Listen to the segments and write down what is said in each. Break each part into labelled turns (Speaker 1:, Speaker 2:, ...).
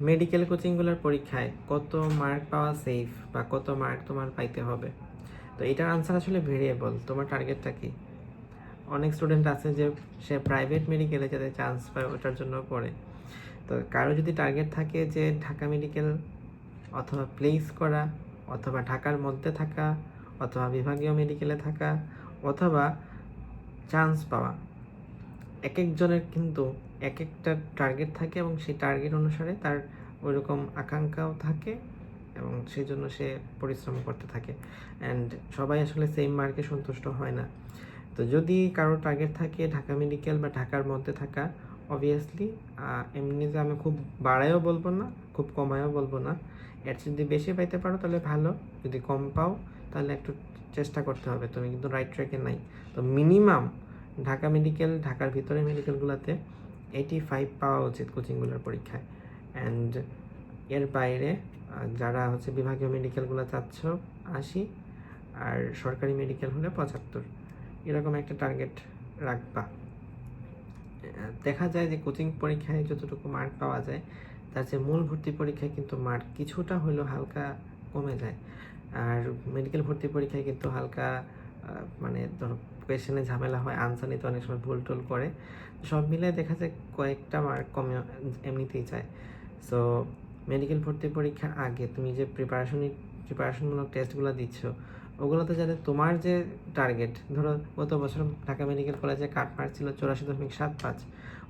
Speaker 1: Medical কোচিংগুলোর পরীক্ষায় কত mark পাওয়া সেফ বা কত মার্ক তোমার পাইতে হবে? তো এটার আনসার আসলে ভেরিয়েবল তোমার টার্গেটটা কি? অনেক স্টুডেন্ট আছে যে সে প্রাইভেট মেডিকেলে যাতে চান্স পায় ওটার জন্য পড়ে। তো কারও যদি টার্গেট থাকে যে ঢাকা মেডিকেল অথবা প্লেস করা, অথবা ঢাকার মধ্যে থাকা, অথবা বিভাগীয় মেডিকেলে থাকা, অথবা চান্স পাওয়া এক একজনের কিন্তু এক একটা টার্গেট থাকে এবং সেই টার্গেট অনুসারে তার ওইরকম আকাঙ্ক্ষাও থাকে এবং সেই জন্য সে পরিশ্রম করতে থাকে। অ্যান্ড সবাই আসলে সেম মার্কে সন্তুষ্ট হয় না। তো যদি কারও টার্গেট থাকে ঢাকা মেডিকেল বা ঢাকার মধ্যে থাকা অবভিয়াসলি এমনি যে আমি খুব বাড়ায়ও বলব না, খুব কমায়ও বলব না। এর যদি বেশি পাইতে পারো তাহলে ভালো। যদি কম পাও তাহলে একটু চেষ্টা করতে হবে। তুমি কিন্তু রাইট ট্র্যাকে নাই। তো মিনিমাম ঢাকা মেডিকেল ঢাকার ভিতরে মেডিকেলগুলোতে এইটি ফাইভ পাওয়া উচিত কোচিংগুলোর পরীক্ষায়। অ্যান্ড এর বাইরে যারা হচ্ছে বিভাগীয় মেডিকেলগুলো চাচ্ছ, আশি, আর সরকারি মেডিকেল হলে পঁচাত্তর। এরকম একটা টার্গেট রাখবা। দেখা যায় যে কোচিং পরীক্ষায় যতটুকু মার্ক পাওয়া যায়, তার চেয়ে মূল ভর্তি পরীক্ষায় কিন্তু মার্ক কিছুটা হলেও হালকা কমে যায়। আর মেডিকেল ভর্তি পরীক্ষায় কিন্তু হালকা মানে ধরো কোয়েশনে ঝামেলা হয় আনসার নিতে অনেক সময় ভুল টুল করে। সব মিলে দেখা যায় কয়েকটা মার্ক কমে এমনিতেই যায়। সো মেডিকেল ভর্তি পরীক্ষার আগে তুমি যে প্রিপারেশন প্রিপারেশনমূলক টেস্টগুলো দিচ্ছ, ওগুলোতে যাতে তোমার যে টার্গেট ধরো গত বছর ঢাকা মেডিকেল কলেজে কাট মার্ক ছিল চৌরাশি দশমিক সাত পাঁচ,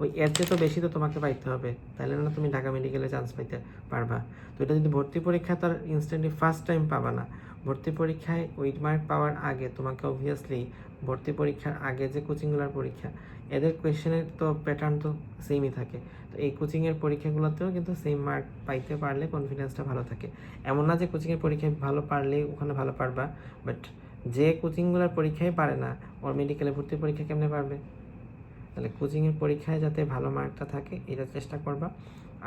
Speaker 1: ওই এর তো বেশি তো তোমাকে পাইতে হবে, তাহলে না তুমি ঢাকা মেডিকেলে চান্স পাইতে পারবা। তো এটা যদি ভর্তি পরীক্ষা তার ইনস্ট্যান্টলি ফার্স্ট টাইম পাবা না ভর্তি পরীক্ষায় ওই মার্ক পাওয়ার আগে তোমাকে অবভিয়াসলি ভর্তি পরীক্ষার আগে যে কোচিংগুলোর পরীক্ষা, এদের কোয়েশ্চেনের তো প্যাটার্ন তো সেমই থাকে। তো এই কোচিংয়ের পরীক্ষাগুলোতেও কিন্তু সেম মার্ক পাইতে পারলে কনফিডেন্সটা ভালো থাকে। এমন না যে কোচিংয়ের পরীক্ষায় ভালো পারলে ওখানে ভালো পারবা বাট যে কোচিংগুলোর পরীক্ষায় পারে না ওর মেডিকেলে ভর্তি পরীক্ষা কেমনে পারবে? তাহলে কোচিংয়ের পরীক্ষায় যাতে ভালো মার্কটা থাকে, এটা চেষ্টা করবা।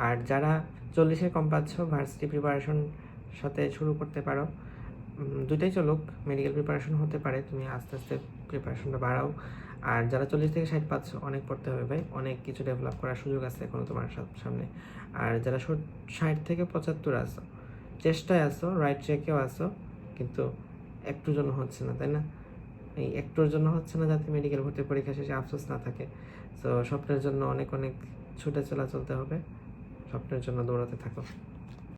Speaker 1: আর যারা চল্লিশের কম পাচ্ছ ভার্সিটি প্রিপারেশন সাথে শুরু করতে পারো। দুইটাই চলুক মেডিকেল প্রিপারেশন হতে পারে, তুমি আস্তে আস্তে প্রিপারেশনটা বাড়াও। আর যারা চল্লিশ থেকে ষাট পাচ্ছ অনেক পড়তে হবে ভাই, অনেক কিছু ডেভেলপ করার সুযোগ আছে এখনও তোমার সামনে। আর যারা ষাট থেকে পঁচাত্তর আসো চেষ্টায় আসো রাইট ট্র্যাকেও আসো কিন্তু একটুর জন্য হচ্ছে না, তাই না? এই একটুর জন্য হচ্ছে না যাতে মেডিকেল ভর্তি পরীক্ষা শেষে আফসোস না থাকে। তো স্বপ্নের জন্য অনেক অনেক ছুটে চলা চলতে হবে। স্বপ্নের জন্য দৌড়াতে থাকো।